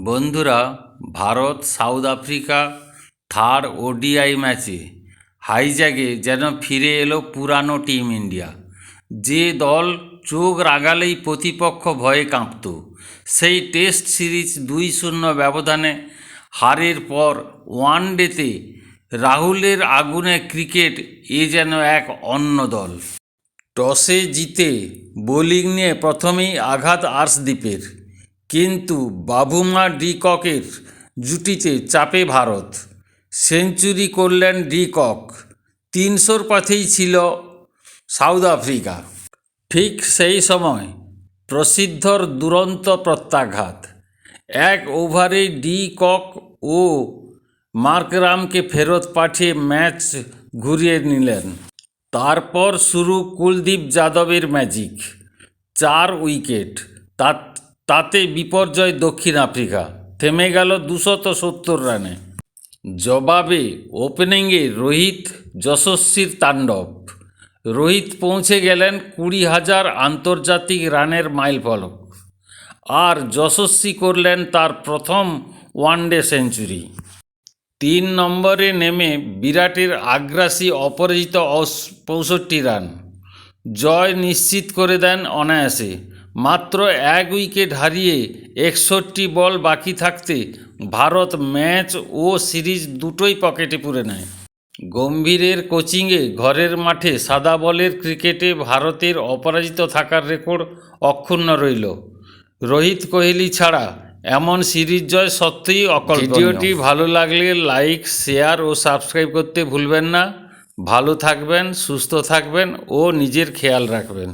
বন্ধুরা, Bharat, South Africa third ODI ম্যাচে হাইজ্যাকে যেন ফিরে এলো পুরানো টিম ইন্ডিয়া। যে দল চোখ রাগালেই প্রতিপক্ষ ভয়ে কাঁপত, সেই টেস্ট সিরিজ দুই শূন্য ব্যবধানে হারের পর ওয়ানডেতে রাহুলের আগুনে ক্রিকেট এ যেন এক অন্য দল। টসে জিতে বোলিং নিয়ে প্রথমেই আঘাত আর্শদীপের। কিন্তু বাবুমা ডিককের জুটিতে চাপে ভারত। সেঞ্চুরি করলেন ডিকক। তিনশোর পথেই ছিল সাউথ আফ্রিকা। ঠিক সেই সময় প্রসিদ্ধর দুরন্ত প্রত্যাঘাত। এক ওভারে ডি কক ও মার্করামকে ফেরত পাঠিয়ে ম্যাচ ঘুরিয়ে নিলেন। তারপর শুরু কুলদীপ যাদবের ম্যাজিক। চার উইকেট তা- তাতে বিপর্যয় দক্ষিণ আফ্রিকা। থেমে গেল দুশত সত্তর রানে। জবাবে ওপেনিংয়ে রোহিত যশস্বীর তাণ্ডব। রোহিত পৌঁছে গেলেন কুড়ি হাজার আন্তর্জাতিক রানের মাইলফলক। আর যশস্বী করলেন তার প্রথম ওয়ানডে সেঞ্চুরি। তিন নম্বরে নেমে বিরাটের আগ্রাসী অপরাজিত পঁয়ষট্টি রান। জয় নিশ্চিত করে দেন অনায়াসে। মাত্র এক উইকেট হারিয়ে একষট্টি বল বাকি থাকতে ভারত ম্যাচ ও সিরিজ দুটোই পকেটে পুরে নেয়। গম্ভীরের কোচিংয়ে ঘরের মাঠে সাদা বলের ক্রিকেটে ভারতের অপরাজিত থাকার রেকর্ড অক্ষুণ্ণ রইল। রোহিত কোহলি ছাড়া এমন সিরিজ জয় সত্যিই অকল্পনীয়। ভিডিওটি ভালো লাগলে লাইক, শেয়ার ও সাবস্ক্রাইব করতে ভুলবেন না। ভালো থাকবেন, সুস্থ থাকবেন ও নিজের খেয়াল রাখবেন।